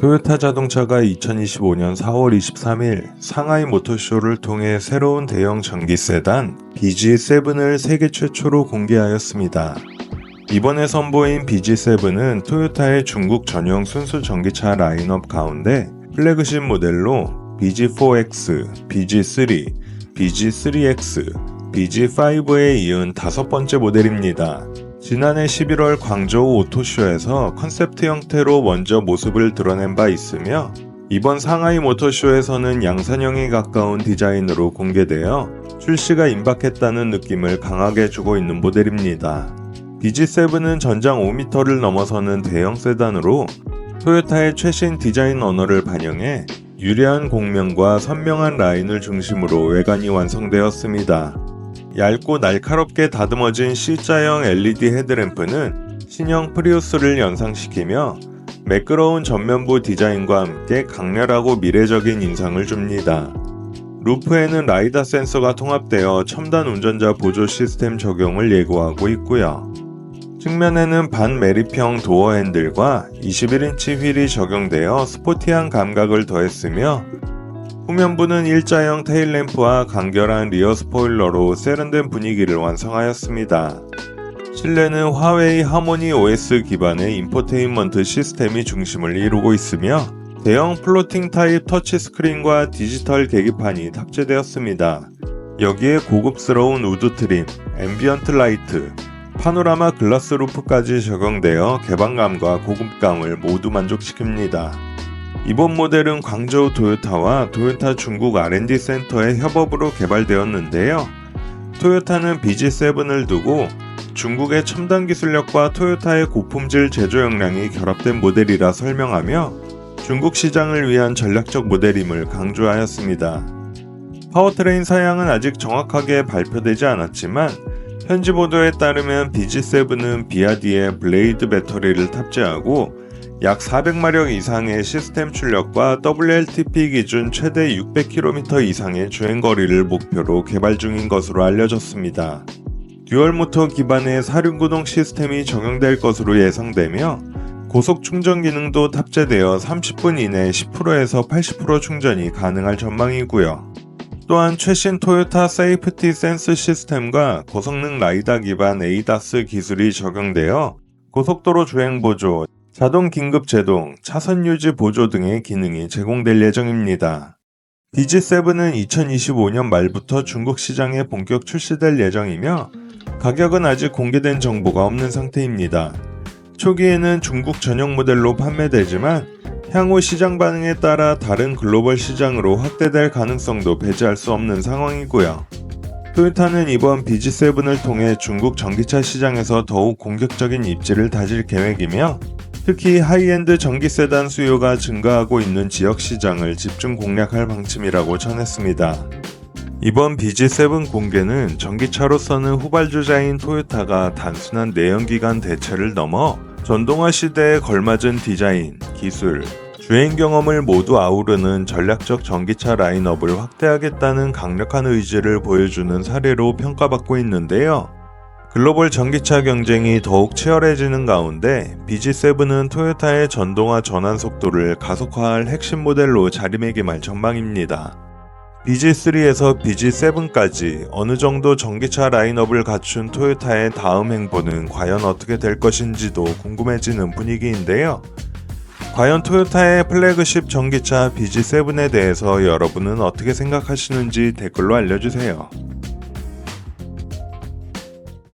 토요타 자동차가 2025년 4월 23일 상하이 모터쇼를 통해 새로운 대형 전기 세단 BG7을 세계 최초로 공개하였습니다. 이번에 선보인 BG7은 토요타의 중국 전용 순수 전기차 라인업 가운데 플래그십 모델로 BG4X, BG3, BG3X, BG5에 이은 다섯 번째 모델입니다. 지난해 11월 광저우 오토쇼에서 컨셉트 형태로 먼저 모습을 드러낸 바 있으며 이번 상하이 모터쇼에서는 양산형에 가까운 디자인으로 공개되어 출시가 임박했다는 느낌을 강하게 주고 있는 모델입니다. BG7은 전장 5m를 넘어서는 대형 세단으로 토요타의 최신 디자인 언어를 반영해 유려한 공명과 선명한 라인을 중심으로 외관이 완성되었습니다. 얇고 날카롭게 다듬어진 C자형 LED 헤드램프는 신형 프리우스를 연상시키며 매끄러운 전면부 디자인과 함께 강렬하고 미래적인 인상을 줍니다. 루프에는 라이다 센서가 통합되어 첨단 운전자 보조 시스템 적용을 예고하고 있고요. 측면에는 반 매립형 도어 핸들과 21인치 휠이 적용되어 스포티한 감각을 더했으며 후면부는 일자형 테일램프와 간결한 리어 스포일러로 세련된 분위기를 완성하였습니다. 실내는 화웨이 하모니 OS 기반의 인포테인먼트 시스템이 중심을 이루고 있으며 대형 플로팅 타입 터치스크린과 디지털 계기판이 탑재되었습니다. 여기에 고급스러운 우드 트림, 앰비언트 라이트, 파노라마 글라스 루프까지 적용되어 개방감과 고급감을 모두 만족시킵니다. 이번 모델은 광저우 토요타와 토요타 중국 R&D 센터의 협업으로 개발되었는데요. 토요타는 BG7을 두고 중국의 첨단 기술력과 토요타의 고품질 제조 역량이 결합된 모델이라 설명하며 중국 시장을 위한 전략적 모델임을 강조하였습니다. 파워트레인 사양은 아직 정확하게 발표되지 않았지만 현지 보도에 따르면 BG7은 비아디의 블레이드 배터리를 탑재하고 약 400마력 이상의 시스템 출력과 WLTP 기준 최대 600km 이상의 주행거리를 목표로 개발 중인 것으로 알려졌습니다. 듀얼 모터 기반의 사륜구동 시스템이 적용될 것으로 예상되며 고속 충전 기능도 탑재되어 30분 이내 10%에서 80% 충전이 가능할 전망이고요. 또한 최신 토요타 세이프티 센스 시스템과 고성능 라이다 기반 에이다스 기술이 적용되어 고속도로 주행 보조, 자동 긴급 제동, 차선 유지 보조 등의 기능이 제공될 예정입니다. BG7은 2025년 말부터 중국 시장에 본격 출시될 예정이며 가격은 아직 공개된 정보가 없는 상태입니다. 초기에는 중국 전용 모델로 판매되지만 향후 시장 반응에 따라 다른 글로벌 시장으로 확대될 가능성도 배제할 수 없는 상황이고요. 토요타는 이번 BG7을 통해 중국 전기차 시장에서 더욱 공격적인 입지를 다질 계획이며 특히 하이엔드 전기 세단 수요가 증가하고 있는 지역 시장을 집중 공략할 방침이라고 전했습니다. 이번 BG7 공개는 전기차로서는 후발주자인 토요타가 단순한 내연기관 대체를 넘어 전동화 시대에 걸맞은 디자인, 기술, 주행 경험을 모두 아우르는 전략적 전기차 라인업을 확대하겠다는 강력한 의지를 보여주는 사례로 평가받고 있는데요. 글로벌 전기차 경쟁이 더욱 치열해지는 가운데 BG7은 토요타의 전동화 전환 속도를 가속화할 핵심 모델로 자리매김할 전망입니다. BG3에서 BG7까지 어느 정도 전기차 라인업을 갖춘 토요타의 다음 행보는 과연 어떻게 될 것인지도 궁금해지는 분위기인데요. 과연 토요타의 플래그십 전기차 BG7에 대해서 여러분은 어떻게 생각하시는지 댓글로 알려주세요.